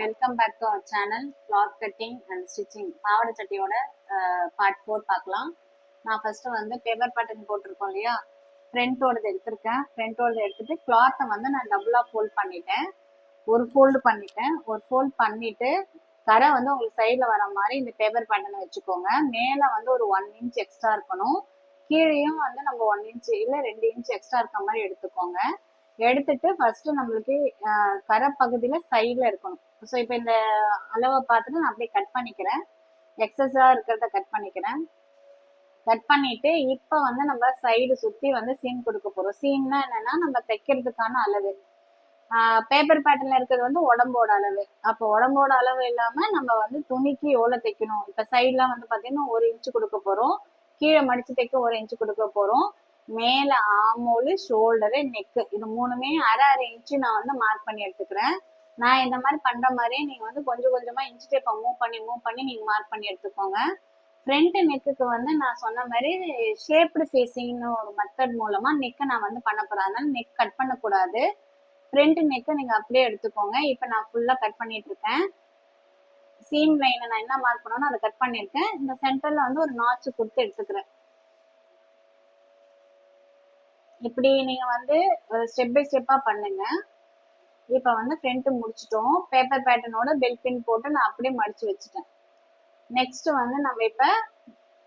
Welcome back to our channel cloth cutting and stitching பாவாடை சட்டியோட part four பார்க்கலாம். நான் ஃபஸ்ட்டு வந்து பேப்பர் பேட்டர்ன் போட்டிருக்கோம் இல்லையா? ஃப்ரண்ட்டோடது எடுத்திருக்கேன். ஃப்ரண்ட்டோடது எடுத்துட்டு கிளாத்தை வந்து நான் டபுளாக ஃபோல்ட் பண்ணிட்டேன். ஒரு ஃபோல்டு பண்ணிட்டேன். ஒரு ஃபோல்ட் பண்ணிட்டு கரை வந்து உங்களுக்கு சைடில் வர மாதிரி இந்த பேப்பர் பேட்டர்னை வச்சுக்கோங்க. மேலே வந்து ஒரு ஒன் இன்ச் எக்ஸ்ட்ரா இருக்கணும். கீழேயும் வந்து நம்ம ஒன் இன்ச் இல்லை ரெண்டு இன்ச் எக்ஸ்ட்ரா இருக்க மாதிரி எடுத்துக்கோங்க. எடுத்துட்டு ஃபர்ஸ்ட் நம்மளுக்கு கரை பகுதியில் சைடில் இருக்கணும். ஸோ இப்போ இந்த அளவை பார்த்துட்டு நான் அப்படியே கட் பண்ணிக்கிறேன். எக்ஸஸாக இருக்கிறத கட் பண்ணிக்கிறேன். கட் பண்ணிட்டு இப்போ வந்து நம்ம சைடு சுற்றி வந்து சீம் கொடுக்க போறோம். சீம்னா என்னென்னா நம்ம தைக்கிறதுக்கான அளவு. பேப்பர் பேட்டர்ல இருக்கிறது வந்து உடம்போட அளவு. அப்போ உடம்போட அளவு இல்லாம நம்ம வந்து துணிக்கு எவ்வளோ தைக்கணும்? இப்போ சைட்லாம் வந்து பாத்தீங்கன்னா ஒரு இன்ச் கொடுக்க போறோம். கீழே மடிச்சு தைக்க ஒரு இன்ச் கொடுக்க போறோம். மேல ஆமோலு ஷோல்டரு நெக்கு இது மூணுமே அரை அரை இன்ச்சு நான் வந்து மார்க் பண்ணி எடுத்துக்கிறேன். நான் இந்த மாதிரி பண்ற மாதிரி நீங்க வந்து கொஞ்சம் கொஞ்சமா இன்ச் டேப்பை மூவ் பண்ணி மூவ் பண்ணி நீங்க மார்க் பண்ணி எடுத்துக்கோங்க. ஃப்ரண்ட் நெக்குக்கு வந்து நான் சொன்ன மாதிரி ஷேப்டு ஃபேஸிங்னு ஒரு மெத்தட் மூலமா நெக்கை நான் வந்து பண்ண போறேன். அதனால நெக் கட் பண்ணக்கூடாது. ஃப்ரண்ட் நெக்கை நீங்க அப்படியே எடுத்துக்கோங்க. இப்போ நான் ஃபுல்லா கட் பண்ணிட்டு இருக்கேன் சீம் லைனை நான் என்ன மார்க் பண்ணணும் அதை கட் பண்ணியிருக்கேன். இந்த சென்டர்ல வந்து ஒரு நாச்சு கொடுத்து எடுத்துக்கிறேன். இப்படி நீங்க வந்து ஸ்டெப் பை ஸ்டெப்பா பண்ணுங்க. இப்போ வந்து ஃப்ரண்ட் முடிச்சிட்டோம். பேப்பர் பேட்டர்னோட பெல் பின் போட்டு நான் அப்படியே மடிச்சு வச்சுட்டேன். நெக்ஸ்ட் வந்து நம்ம இப்ப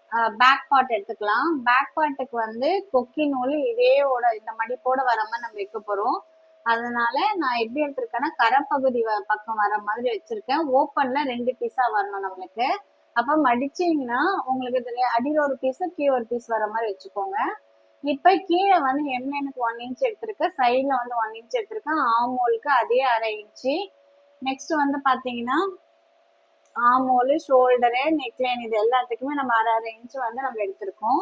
பேக் பார்ட் எடுத்துக்கலாம். பேக் பார்ட்டுக்கு வந்து கொக்கி நூல் இதேயோட இந்த மடிப்போட வர மாதிரி நம்ம வைக்க போறோம். அதனால நான் எப்படி எடுத்திருக்கேன்னா கரப்பகுதி வ- பக்கம் வர மாதிரி வச்சிருக்கேன். ஓப்பன்ல ரெண்டு பீஸா வரணும் நம்மளுக்கு. அப்ப மடிச்சீங்கன்னா உங்களுக்கு அடியில் ஒரு பீஸ் கீழே ஒரு பீஸ் வர மாதிரி வச்சுக்கோங்க. இப்ப கீழே வந்து ஹெம்லைனுக்கு ஒன் இன்ச் எடுத்திருக்கேன் சைட்ல வந்து ஒன் இன்ச் எடுத்திருக்கேன் ஆமோலுக்கு அதே அரை இன்ச்சு நெக்ஸ்ட் வந்து பாத்தீங்கன்னா ஆமோலு ஷோல்டரு நெக்லைன் இது எல்லாத்துக்குமே நம்ம அரை அரை இன்ச் வந்து நம்ம எடுத்திருக்கோம்.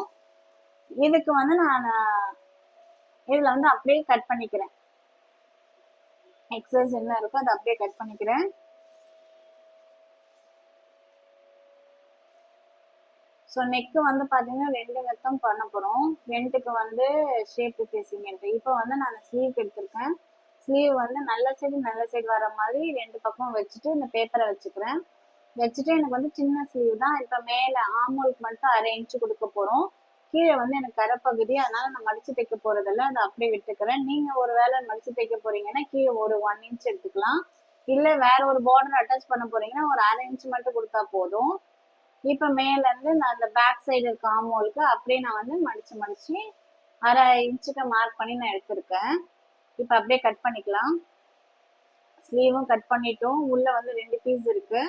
இதுக்கு வந்து நான் இதுல வந்து அப்படியே கட் பண்ணிக்கிறேன். எக்ஸஸ் என்ன இருக்கோ அதை அப்படியே கட் பண்ணிக்கிறேன். ஸோ நெக்கு வந்து பார்த்தீங்கன்னா ரெண்டு வெத்தம் பண்ண போகிறோம் ஃப்ரண்ட்டுக்கு வந்து ஷேப் ஃபேஸிங் இப்போ வந்து நான் ஸ்லீவ் எடுத்திருக்கேன். ஸ்லீவ் வந்து நல்ல சைடு நல்ல சைடு வர மாதிரி ரெண்டு பக்கம் வச்சுட்டு இந்த பேப்பரை வச்சுக்கிறேன். வச்சுட்டு எனக்கு வந்து சின்ன ஸ்லீவ் தான். இப்போ மேலே ஆமோலுக்கு மட்டும் அரை இன்ச்சு கொடுக்க போகிறோம் கீழே வந்து எனக்கு கரைப்பகுதி. அதனால நான் மடிச்சு தைக்க போறதில்ல. அதை அப்படியே விட்டுக்கிறேன். நீங்க ஒரு வேளை மடிச்சு தைக்க போறீங்கன்னா கீழே ஒரு ஒன் இன்ச் எடுத்துக்கலாம். இல்லை வேற ஒரு பார்டர் அட்டாச் பண்ண போறீங்கன்னா ஒரு அரை இன்ச் மட்டும் கொடுத்தா போதும். இப்போ மேலேருந்து நான் அந்த பேக் சைடு இருக்க ஆமோலுக்கு அப்படியே நான் வந்து மடிச்சு மடிச்சு அரை இன்ச்சுக்கு மார்க் பண்ணி நான் எடுத்திருக்கேன். இப்போ அப்படியே கட் பண்ணிக்கலாம். ஸ்லீவும் கட் பண்ணிட்டோம். உள்ள வந்து ரெண்டு பீஸ் இருக்கு.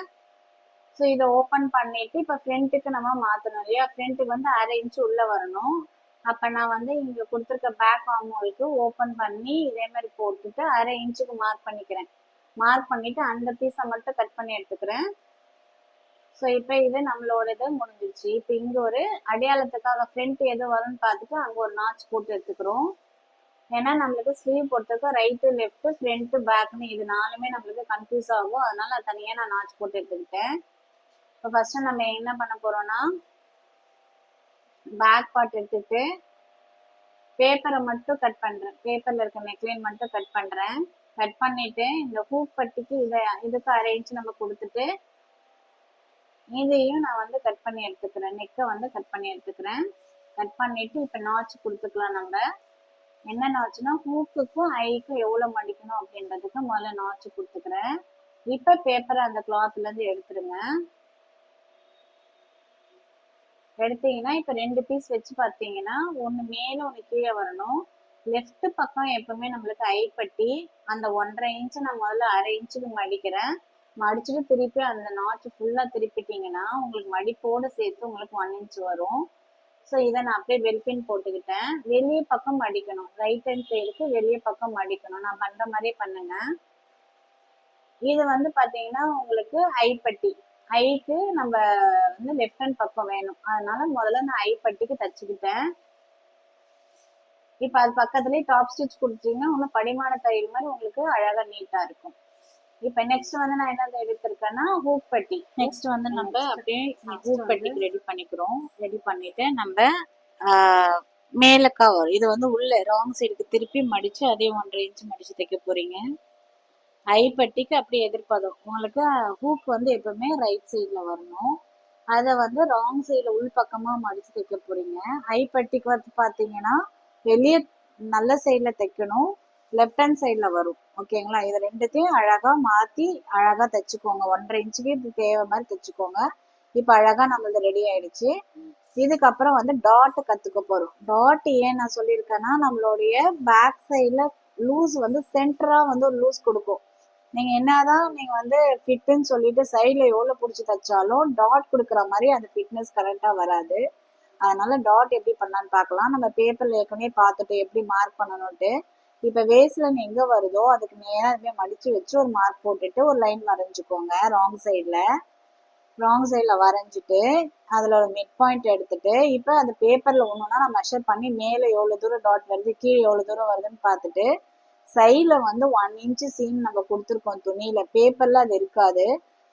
ஸோ இதை ஓப்பன் பண்ணிட்டு இப்போ ஃப்ரண்ட்டுக்கு நம்ம மாற்றணும் இல்லையா? ஃப்ரண்ட்டுக்கு வந்து அரை இன்ச் உள்ள வரணும். அப்போ நான் வந்து இங்கே கொடுத்துருக்க பேக் ஆமோலுக்கு ஓப்பன் பண்ணி இதே மாதிரி போட்டுட்டு அரை இன்ச்சுக்கு மார்க் பண்ணிக்கிறேன். மார்க் பண்ணிட்டு அந்த பீஸை மட்டும் கட் பண்ணி எடுத்துக்கிறேன். ஸோ இப்போ இது நம்மளோட இது முடிஞ்சிருச்சு. இப்போ இங்கே ஒரு அடையாளத்துக்காக ஃப்ரண்ட் எது வரும்னு பார்த்துட்டு அங்கே ஒரு நாச் போட்டு எடுத்துக்கிறோம். ஏன்னா நம்மளுக்கு ஸ்லீவ் பொறுத்தவரைக்கும் ரைட்டு லெஃப்ட்டு ஃப்ரண்ட்டு பேக்னு இது நாலுமே நம்மளுக்கு கன்ஃபியூஸ் ஆகும். அதனால தனியாக நான் நாச் போட்டு எடுத்துக்கிட்டேன். இப்போ ஃபஸ்ட்டு நம்ம என்ன பண்ண போகிறோன்னா பேக் பார்ட் எடுத்துட்டு பேப்பரை மட்டும் கட் பண்ணுறேன் பேப்பரில் இருக்க நெக்லைன் மட்டும் கட் பண்ணுறேன் கட் பண்ணிவிட்டு இந்த ஹூப் பட்டிக்கு இதை இதுக்கு அரேஞ்ச் நம்ம கொடுத்துட்டு இதையும் நான் வந்து கட் பண்ணி எடுத்துக்கிறேன். நெக்கை வந்து கட் பண்ணி எடுத்துக்கிறேன். கட் பண்ணிட்டு இப்போ நாச்சு கொடுத்துக்கலாம் நம்ம. என்ன நாச்சுன்னா ஹூக்குக்கும் ஐக்கும் எவ்வளோ மடிக்கணும் அப்படின்றதுக்கு முதல்ல நாச்சு கொடுத்துக்கிறேன். இப்போ பேப்பரை அந்த கிளாத்ல இருந்து எடுத்துருங்க. எடுத்தீங்கன்னா இப்போ ரெண்டு பீஸ் வச்சு பார்த்தீங்கன்னா ஒன்று மேலே ஒன்று கீழே வரணும். லெஃப்ட் பக்கம் எப்பவுமே நம்மளுக்கு ஐப்பட்டி அந்த ஒன்றரை இன்ச்சு நான் முதல்ல அரை இன்ச்சுக்கு மடிக்கிறேன். மடிச்சுட்டு திருப்பி அந்த நாச்சு ஃபுல்லாக திருப்பிட்டீங்கன்னா உங்களுக்கு மடிப்போடு சேர்த்து உங்களுக்கு ஒன் இன்ச் வரும். ஸோ இதை நான் அப்படியே வெல்பின் போட்டுக்கிட்டேன். வெளியே பக்கம் மடிக்கணும். ரைட் ஹேண்ட் சைடுக்கு வெளியே பக்கம் மடிக்கணும். நான் பண்ணுற மாதிரியே பண்ணுங்க. இது வந்து பார்த்தீங்கன்னா உங்களுக்கு ஐப்பட்டி ஐக்கு நம்ம வந்து லெஃப்ட் ஹேண்ட் பக்கம் வேணும். அதனால முதல்ல நான் ஐப்பட்டிக்கு பட்டிக்கு தச்சுக்கிட்டேன். இப்போ அது பக்கத்துலேயே டாப் ஸ்டிச் கொடுத்தீங்கன்னா ஒன்றும் படிமான தையல் மாதிரி உங்களுக்கு அழகாக நீட்டாக இருக்கும். இப்போ நெக்ஸ்ட் வந்து நான் என்ன எடுத்திருக்கேன்னா ஹூக் பட்டி நெக்ஸ்ட் வந்து நம்ம அப்படியே ஹூக் பட்டிக்கு ரெடி பண்ணிக்கிறோம். ரெடி பண்ணிட்டு நம்ம மேலக்கா வரும். இது வந்து உள்ள ராங் சைடுக்கு திருப்பி மடிச்சு அதே ஒன்றரை இன்ச் மடிச்சு தைக்க போறீங்க. ஐப்பட்டிக்கு அப்படி எதிர்ப்பதும் உங்களுக்கு ஹூக் வந்து எப்பவுமே ரைட் சைடில் வரணும். அதை வந்து ராங் சைடில் உள் பக்கமாக மடித்து தைக்க போகிறீங்க ஐப்பட்டிக்கு வந்து பார்த்தீங்கன்னா வெளியே நல்ல சைடில் தைக்கணும். லெஃப்ட் ஹேண்ட் சைடில் வரும். ஓகேங்களா இது ரெண்டுத்தையும் அழகாக மாற்றி அழகாக தைச்சுக்கோங்க. ஒன்றரை இன்ச்சுக்கு இது தேவை மாதிரி தைச்சுக்கோங்க. இப்போ அழகாக நம்மளது ரெடி ஆயிடுச்சு. இதுக்கப்புறம் வந்து டாட் கற்றுக்க போகிறோம் டாட் ஏன் நான் சொல்லியிருக்கேன்னா நம்மளுடைய பேக் சைடில் லூஸ் வந்து சென்டராக வந்து ஒரு லூஸ் கொடுக்கும். நீங்கள் என்னதான் நீங்கள் வந்து ஃபிட்டுன்னு சொல்லிட்டு சைடில் எவ்வளோ பிடிச்சி தைச்சாலும் டாட் கொடுக்குற மாதிரி அந்த ஃபிட்னஸ் கரெக்டாக வராது. அதனால டாட் எப்படி பண்ணலான்னு பார்க்கலாம். நம்ம பேப்பரில் ஏற்கனவே பார்த்துட்டு எப்படி மார்க் பண்ணணும்ட்டு இப்போ வேஸ்ட்லைன் எங்கே வருதோ அதுக்கு நேராக இதுமாதிரி மடித்து வச்சு ஒரு மார்க் போட்டுட்டு ஒரு லைன் வரைஞ்சிக்கோங்க. ராங் சைடில் ராங் சைடில் வரைஞ்சிட்டு அதில் ஒரு மிட் பாயிண்ட் எடுத்துட்டு இப்போ அந்த பேப்பரில் ஒன்றுனா நான் மெஷர் பண்ணி மேலே எவ்வளோ தூரம் டாட் வருது கீழே எவ்வளோ தூரம் வருதுன்னு பார்த்துட்டு சைடில் வந்து ஒன் இன்ச்சு சீன் நம்ம கொடுத்துருக்கோம் துணியில். பேப்பரில் அது இருக்காது.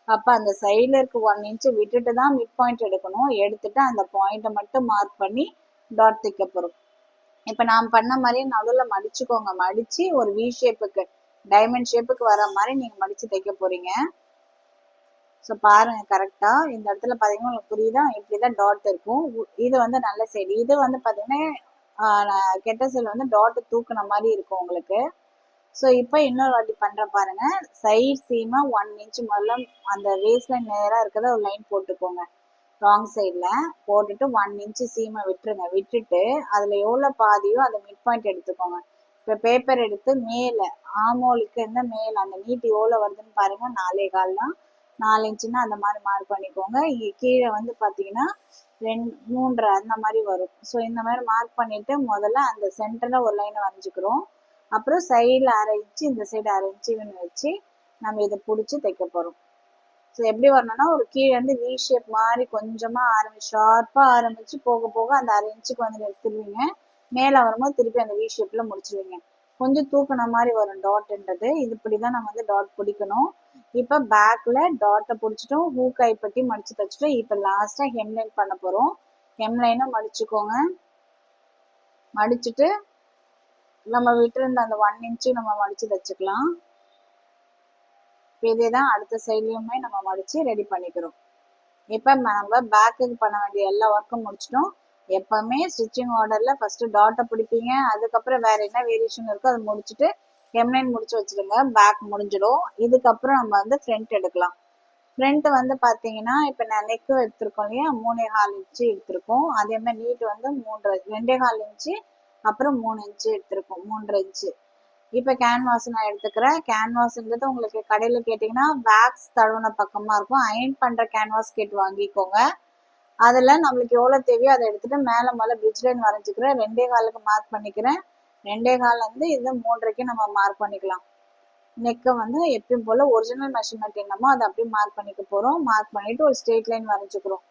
அப்போ அந்த சைடில் இருக்க ஒன் இன்ச்சு விட்டுட்டு தான் மிட் பாயிண்ட் எடுக்கணும். எடுத்துட்டு அந்த பாயிண்ட்டை மட்டும் மார்க் பண்ணி டாட் தைக்க போகிறோம் இப்போ நான் பண்ண மாதிரியே நடுவில் மடிச்சுக்கோங்க. மடித்து ஒரு வி ஷேப்புக்கு டைமண்ட் ஷேப்புக்கு வர மாதிரி நீங்கள் மடித்து தைக்க போகிறீங்க ஸோ பாருங்கள் கரெக்டாக இந்த இடத்துல பார்த்தீங்கன்னா உங்களுக்கு புரியுதா? இப்படி தான் டாட் இருக்கும் இது வந்து நல்ல சைடு இது வந்து பார்த்தீங்கன்னா கெட்ட சைடு வந்து டாட் தூக்குன மாதிரி இருக்கும் உங்களுக்கு. ஸோ இப்போ இன்னொரு வாட்டி பண்ணுற பாருங்கள் சைட் சீமாக ஒன் இன்ச் முதல்ல அந்த வேஸ்ட் நேராக இருக்கிறத ஒரு லைன் போட்டுக்கோங்க. ராங் சைடில் போட்டுட்டு ஒன் இன்ச்சு சீமை விட்டுருங்க. விட்டுட்டு அதில் எவ்வளோ பாதியோ அதை மிட் பாயிண்ட் எடுத்துக்கோங்க. இப்போ பேப்பர் எடுத்து மேலே ஆமோலுக்கு இருந்த மேலே அந்த நீட்டு எவ்வளோ வருதுன்னு பாருங்கள் நாலே கால் தான். நாலு இன்ச்சுன்னா அந்த மாதிரி மார்க் பண்ணிக்கோங்க. இங்கே கீழே வந்து பார்த்தீங்கன்னா ரெண்டு மூன்றரை அந்த மாதிரி வரும். ஸோ இந்த மாதிரி மார்க் பண்ணிவிட்டு முதல்ல அந்த சென்டரில் ஒரு லைனை வரைஞ்சிக்கிறோம். அப்புறம் சைடில் அரை இன்ச்சு இந்த சைடு அரை இன்ச்சுன்னு வச்சு நம்ம இதை பிடிச்சி தைக்க போகிறோம் ஸோ எப்படி வரணும்னா ஒரு கீழே வந்து வி ஷேப் மாதிரி கொஞ்சமாக ஆரம்பிச்சு ஷார்ப்பாக ஆரம்பிச்சு போக போக அந்த அரை இன்ச்சுக்கு வந்து எடுத்துருவீங்க மேலே வரும்போது திருப்பி அந்த வி ஷேப்பில் முடிச்சிருவீங்க. கொஞ்சம் தூக்கின மாதிரி வரும் டாட்ன்றது இது இப்படி தான் நம்ம வந்து டாட் பிடிக்கணும். இப்போ பேக்கில் டாட்டை பிடிச்சிட்டோம். ஹூ கைப்பட்டி மடித்து தைச்சிட்டோம் இப்போ லாஸ்ட்டாக ஹெம்லைன் பண்ண போகிறோம் ஹெம்லைனும் மடிச்சுக்கோங்க. மடிச்சுட்டு நம்ம விட்டுருந்த அந்த ஒன் இன்ச்சு நம்ம மடித்து தச்சுக்கலாம் இப்போ இதே தான் அடுத்த சைட்லையுமே நம்ம மடித்து ரெடி பண்ணிக்கிறோம். இப்போ நம்ம பேக்குக்கு பண்ண வேண்டிய எல்லா ஒர்க்கும் முடிச்சிட்டோம். எப்பவுமே ஸ்டிச்சிங் ஆர்டரில் ஃபஸ்ட்டு டாட்டை பிடிப்பீங்க. அதுக்கப்புறம் வேறு என்ன வேரியேஷன் இருக்கோ அதை முடிச்சுட்டு ஹெம்லைன் முடிச்சு வச்சுருங்க பேக் முடிஞ்சிடும். இதுக்கப்புறம் நம்ம வந்து ஃப்ரண்ட் எடுக்கலாம். ஃப்ரண்ட் வந்து பார்த்தீங்கன்னா இப்போ நான் நெக்கு எடுத்திருக்கோம் இல்லையா? மூணே கால் இன்ச்சு எடுத்திருக்கோம். அதே மாதிரி நீட் வந்து மூன்றரை ரெண்டே கால் இன்ச்சு அப்புறம் மூணு இன்ச்சு எடுத்திருக்கோம். மூன்றரை இன்ச்சு இப்போ கேன்வாஸ் நான் எடுத்துக்கிறேன். கேன்வாஸ்ன்றது உங்களுக்கு கடையில் கேட்டிங்கன்னா வேக்ஸ் தழுவின பக்கமாக இருக்கும். அயன் பண்ணுற கேன்வாஸ் கேட்டு வாங்கிக்கோங்க. அதில் நம்மளுக்கு எவ்வளோ தேவையோ அதை எடுத்துகிட்டு மேலே மேலே பிரிட்ஜ் லைன் வரைஞ்சிக்கிறேன். ரெண்டே காலுக்கு மார்க் பண்ணிக்கிறேன். ரெண்டே காலேருந்து இது மூன்றரைக்கு நம்ம மார்க் பண்ணிக்கலாம். நெக்கை வந்து எப்பயும் போல் ஒரிஜினல் மெஷர்மெண்ட் என்னமோ அதை அப்படியே மார்க் பண்ணிக்க போகிறோம் மார்க் பண்ணிவிட்டு ஒரு ஸ்ட்ரெயிட் லைன் வரைஞ்சிக்கிறோம்.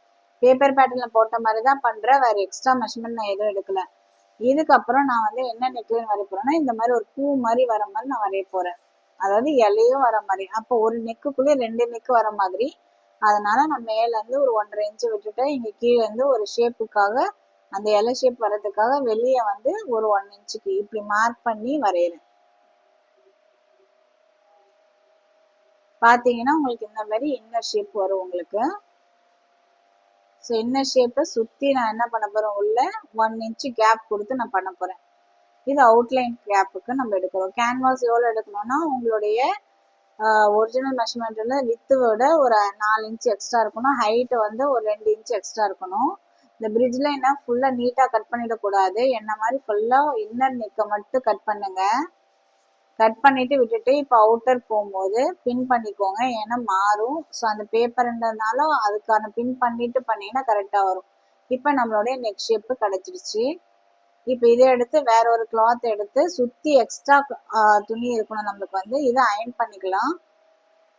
பேப்பர் பேட்டர்னில் போட்ட மாதிரி தான் பண்ணுறேன் வேறு எக்ஸ்ட்ரா மெஷர்மெண்ட் நான் எதுவும் எடுக்கல. இதுக்கப்புறம் நான் வந்து என்ன நெக்லைன் வரைய போறேன்னா இந்த மாதிரி ஒரு பூ மாதிரி வர மாதிரி நான் வரைய போறேன். அதாவது இலையும் வர மாதிரி. அப்போ ஒரு நெக்குக்குள்ளே ரெண்டு நெக்கு வர மாதிரி. அதனால நான் மேலேருந்து ஒரு ஒன்றரை இன்ச்சு விட்டுட்டு இங்கே கீழே இருந்து ஒரு ஷேப்புக்காக அந்த இலை ஷேப் வர்றதுக்காக வெளியே வந்து ஒரு ஒன் இன்ச்சுக்கு இப்படி மார்க் பண்ணி வரைகிறேன் பார்த்தீங்கன்னா உங்களுக்கு இந்த மாதிரி இன்னர் ஷேப் வரும் உங்களுக்கு. ஸோ என்ன ஷேப்பை சுற்றி நான் என்ன பண்ண போகிறேன் உள்ள ஒன் இன்ச்சு கேப் கொடுத்து நான் பண்ண போகிறேன் இது அவுட்லைன் கேப்புக்கு நம்ம எடுக்கிறோம். கேன்வாஸ் எவ்வளோ எடுக்கணும்னா உங்களுடைய ஒரிஜினல் மெஷர்மெண்ட்டில் வித்து விட ஒரு நாலு இன்ச்சு எக்ஸ்ட்ரா இருக்கணும். ஹைட்டு வந்து ஒரு ரெண்டு இன்ச்சு எக்ஸ்ட்ரா இருக்கணும். இந்த பிரிட்ஜில் என்ன ஃபுல்லாக நீட்டாக கட் பண்ணிடக்கூடாது என்ன மாதிரி ஃபுல்லாக இன்னர் நிற்க மட்டும் கட் பண்ணுங்கள் கட் பண்ணிட்டு விட்டுட்டு இப்போ அவுட்டர் போகும்போது பின் பண்ணிக்கோங்க. ஏன்னா மாறும். ஸோ அந்த பேப்பர்ன்றதுனால அதுக்கான பின் பண்ணிட்டு பண்ணீங்கன்னா கரெக்டாக வரும். இப்போ நம்மளுடைய நெக் ஷேப்பு கிடச்சிருச்சு. இப்போ இதை எடுத்து வேற ஒரு கிளாத் எடுத்து சுற்றி எக்ஸ்ட்ரா துணி இருக்கணும் நம்மளுக்கு வந்து. இதை அயன் பண்ணிக்கலாம்.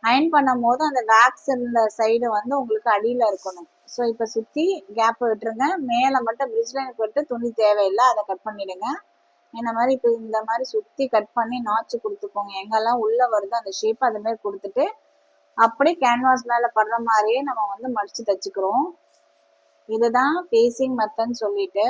அயன் பண்ணும் போது அந்த வேக்ஸ் இந்த சைடு வந்து உங்களுக்கு அடியில் இருக்கணும். ஸோ இப்போ சுற்றி கேப்பை விட்டுருங்க. மேலே மட்டும் பிரிட்ஜ் லைனுக்கு விட்டு துணி தேவையில்லை. அதை கட் பண்ணிவிடுங்க இந்த மாதிரி இப்போ இந்த மாதிரி சுற்றி கட் பண்ணி நாச்சு கொடுத்துக்கோங்க. எங்கெல்லாம் உள்ளே வருதோ அந்த ஷேப் அது மாதிரி கொடுத்துட்டு அப்படியே கேன்வாஸ் மேலே படுற மாதிரியே நம்ம வந்து மடித்து தைச்சிக்கிறோம். இதுதான் ஃபேஸிங் மெத்தட்னு சொல்லிட்டு.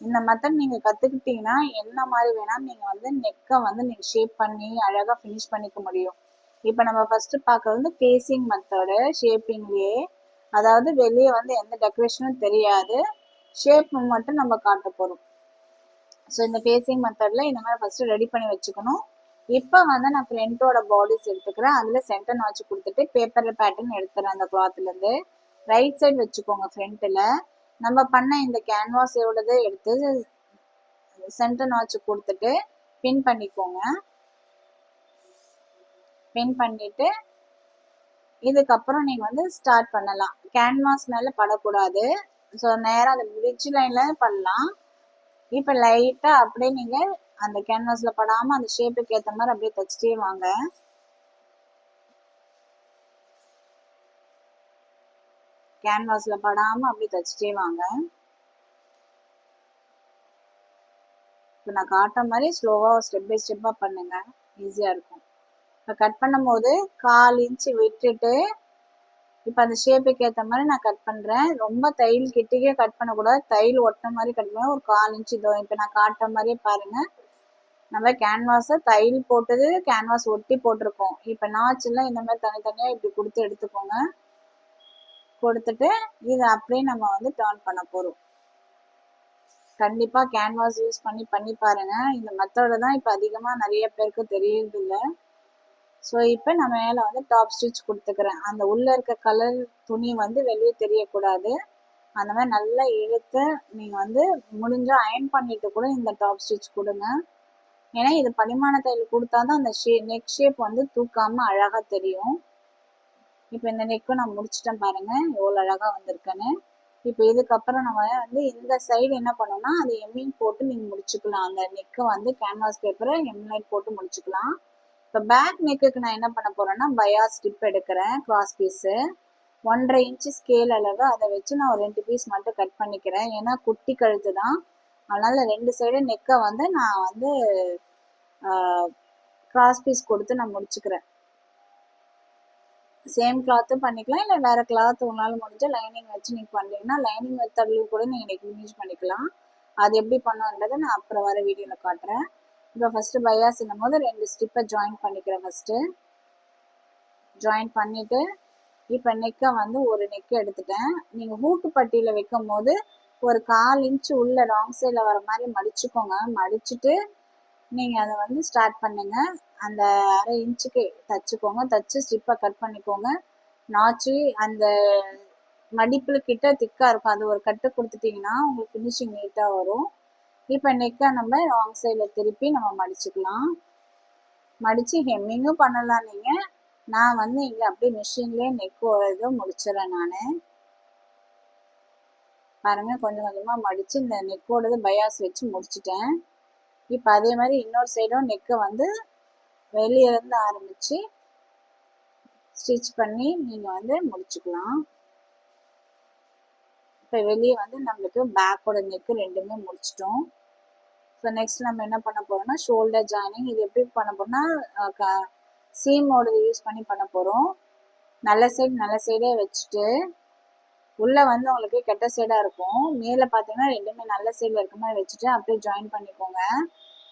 இந்த மெத்தட் நீங்கள் கற்றுக்கிட்டீங்கன்னா என்ன மாதிரி வேணால் நீங்கள் வந்து நெக்கை வந்து நீங்கள் ஷேப் பண்ணி அழகாக ஃபினிஷ் பண்ணிக்க முடியும். இப்போ நம்ம ஃபர்ஸ்ட் பார்க்குறது வந்து ஃபேஸிங் மெத்தடு ஷேப்பிங்லேயே அதாவது வெளியே வந்து எந்த டெக்கரேஷனும் தெரியாது. ஷேப் மட்டும் நம்ம காட்ட போகிறோம் ஸோ இந்த ஃபேஸிங் மெத்தடில் இந்த மாதிரி ஃபஸ்ட்டு ரெடி பண்ணி வச்சுக்கணும். இப்போ வந்து நான் ஃப்ரண்ட்டோட பாடிஸ் எடுத்துக்கிறேன். அதில் சென்டர் நாச்சு கொடுத்துட்டு பேப்பரில் பேட்டர்ன் எடுத்துறேன் அந்த கிளாத்லேருந்து ரைட் சைடு வச்சுக்கோங்க ஃப்ரண்ட்டில் நம்ம பண்ண இந்த கேன்வாஸ் எவ்வளோது எடுத்து சென்டர் நாச்சு கொடுத்துட்டு பின் பண்ணிக்கோங்க. பின் பண்ணிட்டு இதுக்கப்புறம் நீங்கள் வந்து ஸ்டார்ட் பண்ணலாம். கேன்வாஸ் மேலே படக்கூடாது. ஸோ நேராக அந்த பிரிட்ஜ் லைனில் பண்ணலாம். இப்போ லைட்டாக அப்படியே நீங்கள் அந்த கேன்வாஸில் படாமல் அந்த ஷேப்புக்கு ஏற்ற மாதிரி அப்படியே தைச்சிட்டே வாங்க. கேன்வாஸில் படாமல் அப்படியே தைச்சிட்டே வாங்க. இப்போ நான் காட்டுற மாதிரி ஸ்லோவாக ஸ்டெப் பை ஸ்டெப்பாக பண்ணுங்கள் ஈஸியாக இருக்கும். இப்போ கட் பண்ணும்போது கால் இன்ச்சு விட்டுட்டு இப்போ அந்த ஷேப்புக்கு ஏற்ற மாதிரி நான் கட் பண்ணுறேன் ரொம்ப தையல் கிட்டக்கே கட் பண்ணக்கூடாது. தையல் ஒட்டின மாதிரி கட் பண்ண ஒரு கால் இன்ச்சு இதோ இப்போ நான் காட்டுற மாதிரியே பாருங்கள் நம்ம கேன்வாஸை தையல் போட்டது கேன்வாஸ் ஒட்டி போட்டிருக்கோம். இப்போ நாச்செல்லாம் இந்த மாதிரி தனித்தனியாக இப்படி கொடுத்து எடுத்துக்கோங்க. கொடுத்துட்டு இதை அப்படியே நம்ம வந்து டேர்ன் பண்ண போகிறோம் கண்டிப்பாக கேன்வாஸ் யூஸ் பண்ணி பண்ணி பாருங்கள் இந்த மெத்தடை தான் இப்போ அதிகமாக நிறைய பேருக்கு தெரியறதில்லை. ஸோ இப்போ நான் மேலே வந்து டாப் ஸ்டிச் கொடுத்துக்கிறேன். அந்த உள்ளே இருக்க கலர் துணி வந்து வெளியே தெரியக்கூடாது. அந்த மாதிரி நல்லா இழுத்து நீங்கள் வந்து முடிஞ்சால் அயன் பண்ணிட்டு கூட இந்த டாப் ஸ்டிச் கொடுங்க. ஏன்னா இது பரிமாண தையல் கொடுத்தா தான் அந்த ஷே நெக் ஷேப் வந்து தூக்காமல் அழகாக தெரியும். இப்போ இந்த நெக்கும் நான் முடிச்சிட்டேன் பாருங்க. எவ்வளோ அழகாக வந்திருக்கேன்னு. இப்போ இதுக்கப்புறம் நம்ம வந்து இந்த சைடு என்ன பண்ணோம்னா அது எம்மிங் போட்டு நீங்கள் முடிச்சுக்கலாம். அந்த நெக்கை வந்து கேன்வாஸ் பேப்பரை எம்லைட் போட்டு முடிச்சுக்கலாம். இப்போ பேக் நெக்குக்கு நான் என்ன பண்ண போகிறேன்னா பயா ஸ்டிப் எடுக்கிறேன் கிராஸ் பீஸு ஒன்றரை இன்ச்சு ஸ்கேல் அளவு. அதை வச்சு நான் ஒரு ரெண்டு பீஸ் மட்டும் கட் பண்ணிக்கிறேன். ஏன்னா குட்டி கழுத்து தான். அதனால் ரெண்டு சைடு நெக்கை வந்து நான் வந்து கிராஸ் பீஸ் கொடுத்து நான் முடிச்சுக்கிறேன். சேம் கிளாத்தும் பண்ணிக்கலாம். இல்லை வேறு கிளாத் உங்களால் முடிஞ்ச லைனிங் வச்சு நீங்கள் பண்ணிங்கன்னா லைனிங் மெத்தட்லையும் கூட நீங்கள் இன்னைக்கு ஃபினிஷ் பண்ணிக்கலாம். அது எப்படி பண்ணுன்றதை நான் அப்புறம் வர வீடியோவில் காட்டுறேன். இப்போ ஃபஸ்ட்டு பையாஸ்ன்னும் போது ரெண்டு ஸ்டிப்பை ஜாயின் பண்ணிக்கிறேன் ஃபஸ்ட்டு ஜாயின் பண்ணிவிட்டு இப்போ நெக்கை வந்து ஒரு நெக்கு எடுத்துட்டேன். நீங்கள் ஹூக்கு பட்டியில் வைக்கும் போது ஒரு கால் இன்ச்சு உள்ள ராங் சைடில் வர மாதிரி மடிச்சுக்கோங்க. மடிச்சுட்டு நீங்கள் அதை வந்து ஸ்டார்ட் பண்ணுங்கள் அந்த அரை இன்ச்சுக்கு தச்சுக்கோங்க. தச்சு ஸ்டிப்பை கட் பண்ணிக்கோங்க. நாச்சு அந்த மடிப்பில் கிட்ட திக்காக இருக்கும். அது ஒரு கட்டு கொடுத்துட்டிங்கன்னா உங்களுக்கு ஃபினிஷிங் நீட்டாக வரும். இப்போ நெக்கை நம்ம ராங் சைடில் திருப்பி நம்ம மடிச்சுக்கலாம். மடித்து ஹெம்மிங்கும் பண்ணலாம் நீங்கள் நான் வந்து இங்கே அப்படியே மிஷின்லேயே நெக் இது முடிச்சிடறேன் நான். பாருங்க கொஞ்சம் கொஞ்சமாக மடித்து இந்த நெக்கோடது பயாஸ் வச்சு முடிச்சிட்டேன். இப்போ அதே மாதிரி இன்னொரு சைடும் நெக்கை வந்து வெளியிலேருந்து ஆரம்பித்து ஸ்டிச் பண்ணி நீங்கள் வந்து முடிச்சுக்கலாம். இப்போ வெளியே வந்து நம்மளுக்கு பேக்கோட நெக்கு ரெண்டுமே முடிச்சிட்டோம். ஸோ நெக்ஸ்ட் நம்ம என்ன பண்ண போகிறோம்னா ஷோல்டர் ஜாயினிங் இது எப்படி பண்ண போறோம்னா சீமோட யூஸ் பண்ணி பண்ண போகிறோம் நல்ல சைடு நல்ல சைடே வச்சுட்டு உள்ளே வந்து உங்களுக்கு கெட்ட சைடாக இருக்கும். மேலே பார்த்தீங்கன்னா ரெண்டுமே நல்ல சைடில் இருக்க மாதிரி வச்சுட்டு அப்படியே ஜாயின் பண்ணிக்கோங்க.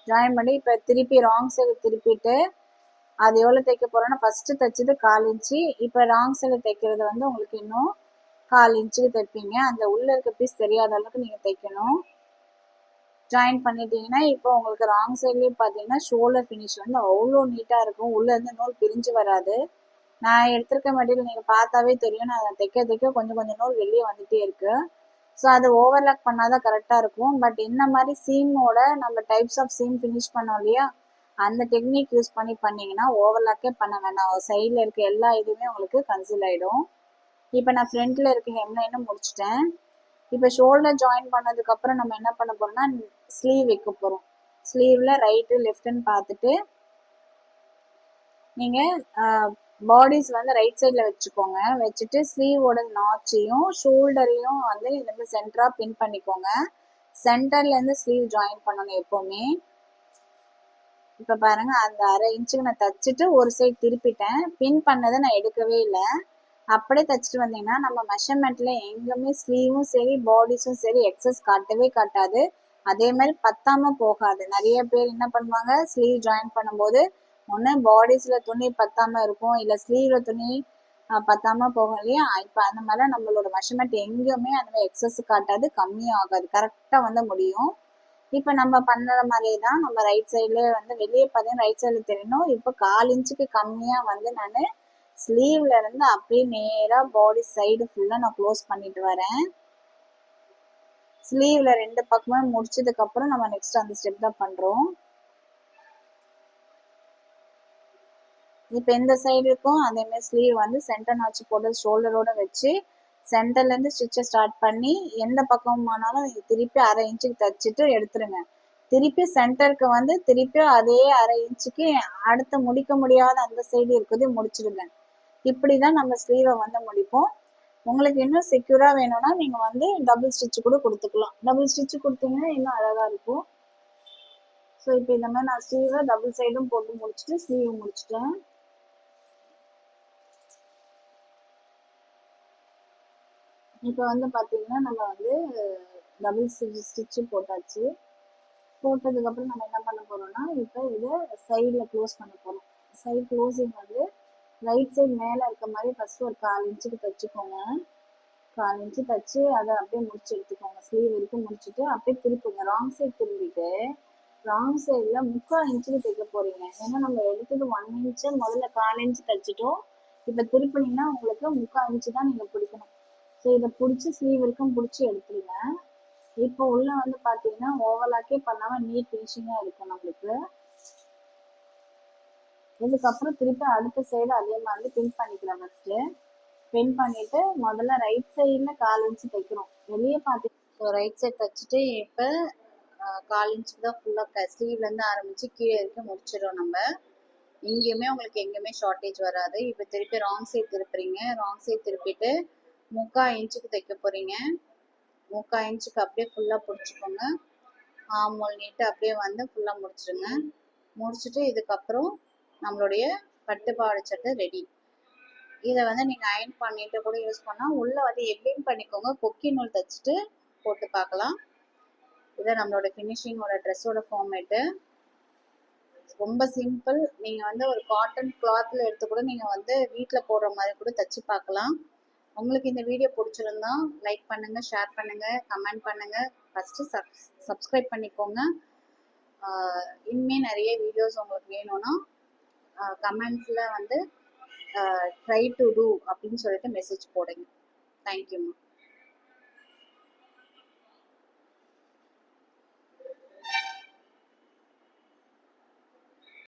ஜாயின் பண்ணி இப்போ திருப்பி ராங் சைடு திருப்பிட்டு அது எவ்வளோ தைக்க போகிறோன்னா ஃபஸ்ட்டு தைச்சது கால் இன்ச்சு இப்போ ராங் சைடு தைக்கிறது வந்து உங்களுக்கு இன்னும் கால் இன்ச்சுக்கு தைப்பீங்க. அந்த உள்ளே இருக்க பீஸ் தெரியாத அளவுக்கு நீங்கள் தைக்கணும். ஜாயின் பண்ணிட்டீங்கன்னா இப்போ உங்களுக்கு ராங் சைட்லேயும் பார்த்தீங்கன்னா ஷோல்டர் ஃபினிஷ் வந்து அவ்வளோ நீட்டாக இருக்கும். உள்ளேருந்து நூல் பிரிஞ்சு வராது. நான் எடுத்திருக்க மெட்டீரியல் நீங்கள் பார்த்தாவே தெரியும். நான் தைக்க தைக்க கொஞ்சம் கொஞ்சம் நூல் வெளியே வந்துகிட்டே இருக்கு. ஸோ அது ஓவர்லாக் பண்ணால் தான் கரெக்டாக இருக்கும். பட் இந்த மாதிரி சீமோட நம்ம டைப்ஸ் ஆஃப் சீம் ஃபினிஷ் பண்ணோம் இல்லையா? அந்த டெக்னிக் யூஸ் பண்ணி பண்ணிங்கன்னா ஓவர்லாக்கே பண்ண வேணாம். சைடில் இருக்க எல்லா இதுவுமே உங்களுக்கு கன்சீல் ஆகிடும் இப்போ நான் ஃப்ரண்ட்டில் இருக்க ஹெம்லைனும் முடிச்சிட்டேன். இப்போ ஷோல்டர் ஜாயின் பண்ணதுக்கப்புறம் நம்ம என்ன பண்ண போறோம்னா ஸ்லீவ் வைக்க போகிறோம் ஸ்லீவில் ரைட்டு லெஃப்ட்டுன்னு பார்த்துட்டு நீங்கள் பாடிஸ் வந்து ரைட் சைடில் வச்சுக்கோங்க. வச்சுட்டு ஸ்லீவோட நாச்சையும் ஷோல்டரையும் வந்து இது வந்து சென்டராக பின் பண்ணிக்கோங்க. சென்டர்லேருந்து ஸ்லீவ் ஜாயின் பண்ணணும் எப்போவுமே. இப்போ பாருங்கள் அந்த அரை இன்ச்சுக்கு நான் தச்சுட்டு ஒரு சைடு திருப்பிட்டேன். பின் பண்ணதை நான் எடுக்கவே இல்லை. அப்படியே தைச்சிட்டு வந்தீங்கன்னா நம்ம மெஷர்மெண்ட்ல எங்கேயுமே ஸ்லீவும் சரி பாடிஸும் சரி எக்ஸஸ் காட்டவே காட்டாது. அதே மாதிரி பத்தாம போகாது. நிறைய பேர் என்ன பண்ணுவாங்க ஸ்லீவ் ஜாயின் பண்ணும்போது ஒன்று பாடிஸில் துணி பத்தாம இருக்கும் இல்லை ஸ்லீவில் துணி பத்தாம போகும் இல்லையா? இப்போ அந்த மாதிரி நம்மளோட மெஷர்மெண்ட் எங்கேயுமே அந்த மாதிரி எக்ஸஸ் காட்டாது கம்மியும் ஆகாது. கரெக்டாக வந்து முடியும். இப்போ நம்ம பண்ணுற மாதிரியே தான் நம்ம ரைட் சைடில் வந்து வெளியே பார்த்தீங்கன்னா ரைட் சைடில் தெரியணும். இப்போ கால் இன்ச்சுக்கு கம்மியாக வந்து நான் ஸ்லீவ்ல இருந்து அப்படியே நேராக பாடி சைடு ஃபுல்லாக நான் க்ளோஸ் பண்ணிட்டு வரேன். ஸ்லீவ்ல ரெண்டு பக்கமே முடிச்சதுக்கு அப்புறம் நம்ம நெக்ஸ்ட் அந்த ஸ்டெப் தான் பண்றோம். இப்போ இந்த சைடு இருக்கும் மாதிரி ஸ்லீவ் வந்து சென்டர் நாச்சு போட்டு ஷோல்டரோட வச்சு சென்டர்ல இருந்து ஸ்டிச்சை ஸ்டார்ட் பண்ணி எந்த பக்கமானாலும் திருப்பி அரை இன்ச்சுக்கு தச்சுட்டு எடுத்துருங்க. திருப்பி சென்டருக்கு வந்து திருப்பி அதே அரை இன்ச்சுக்கு அடுத்து முடிக்க முடியாத அந்த சைடு இருக்குது முடிச்சிடுங்க இப்படி தான் நம்ம ஸ்லீவை வந்து முடிப்போம். உங்களுக்கு இன்னும் செக்யூராக வேணும்னா நீங்கள் வந்து டபுள் ஸ்டிச் கூட கொடுத்துக்கலாம். டபுள் ஸ்டிச் கொடுத்தீங்கன்னா இன்னும் அழகாக இருக்கும். ஸோ இப்போ இந்த மாதிரி நான் ஸ்லீவை டபுள் சைடும் போட்டு முடிச்சுட்டு ஸ்லீவ் முடிச்சிட்டேன். இப்போ வந்து பார்த்தீங்கன்னா நம்ம வந்து டபுள் ஸ்டிச்சு போட்டாச்சு. போட்டதுக்கப்புறம் நம்ம என்ன பண்ண போகிறோம்னா இப்போ இதை சைடில் க்ளோஸ் பண்ண போகிறோம் சைடு க்ளோசிங் வந்து ரைட் சைடு மேலே இருக்க மாதிரி ஃபஸ்ட்டு ஒரு கால் இன்ச்சுக்கு தைச்சுக்கோங்க. கால் இன்ச்சு தைச்சு அதை அப்படியே முடிச்சு எடுத்துக்கோங்க. ஸ்லீவ் வரைக்கும் முடிச்சுட்டு அப்படியே திருப்புங்க. ராங் சைடு திரும்பிட்டு ராங் சைடில் முக்கால் இன்ச்சுக்கு தைக்க போகிறீங்க ஏன்னா நம்ம எடுத்தது ஒன் இன்ச்சு முதல்ல கால் இன்ச்சு தைச்சிட்டோம். இப்போ திருப்பினீங்கன்னா உங்களுக்கு முக்கால் இன்ச்சு தான் நீங்கள் பிடிக்கணும். ஸோ இதை பிடிச்சி ஸ்லீவ் வரைக்கும் பிடிச்சி எடுத்துருங்க இப்போ உள்ள வந்து பார்த்தீங்கன்னா ஓவலாக்கே பண்ணாமல் நீட் ஃபினிஷிங்காக இருக்கும் நம்மளுக்கு இதுக்கப்புறம் திருப்பி அடுத்த சைடு அதே மாதிரி பின் பண்ணிக்கிறேன் ஃபர்ஸ்ட் பின் பண்ணிட்டு முதல்ல ரைட் சைடில் கால் இன்ச்சு தைக்கிறோம் வெளியே பார்த்து ஸோ ரைட் சைட் தைச்சிட்டு இப்போ கால் இன்ச்சுக்கு தான் ஃபுல்லாக ஸ்லீவ்லேருந்து ஆரம்பித்து கீழே இருக்க முடிச்சிடும் நம்ம. எங்கேயுமே உங்களுக்கு எங்கேயுமே ஷார்ட்டேஜ் வராது. இப்போ திருப்பி ராங் சைட் திருப்புறீங்க. ராங் சைட் திருப்பிட்டு முக்கால் இன்ச்சுக்கு தைக்க போகிறீங்க முக்கால் இன்ச்சுக்கு அப்படியே ஃபுல்லாக பிடிச்சிக்கோங்க. ஆமோல் நீட்டு அப்படியே வந்து ஃபுல்லாக முடிச்சிடுங்க. முடிச்சுட்டு இதுக்கப்புறம் நம்மளுடைய பட்டு பாவாடை சட்டை ரெடி இதை வந்து நீங்கள் அயன் பண்ணிட்டு கூட யூஸ் பண்ணால் உள்ளே வந்து எப்படின்னு பண்ணிக்கோங்க. கொக்கி நூல் தைச்சிட்டு போட்டு பார்க்கலாம். இதை நம்மளோட ஃபினிஷிங்கோட ட்ரெஸ்ஸோட ஃபார்மேட்டு ரொம்ப சிம்பிள் நீங்கள் வந்து ஒரு காட்டன் கிளாத்தில் எடுத்து கூட நீங்கள் வந்து வீட்டில் போடுற மாதிரி கூட தைச்சு பார்க்கலாம். உங்களுக்கு இந்த வீடியோ பிடிச்சிருந்தா லைக் பண்ணுங்கள் ஷேர் பண்ணுங்கள் கமெண்ட் பண்ணுங்கள் ஃபஸ்ட்டு சப் சப்ஸ்கிரைப் பண்ணிக்கோங்க. இனிமேல் நிறைய வீடியோஸ் உங்களுக்கு வேணும்னா கமெண்ட்ஸில் வந்து ட்ரை டு டூ அப்படின்னு சொல்லிட்டு மெசேஜ் போடுங்க. தேங்க்யூம்மா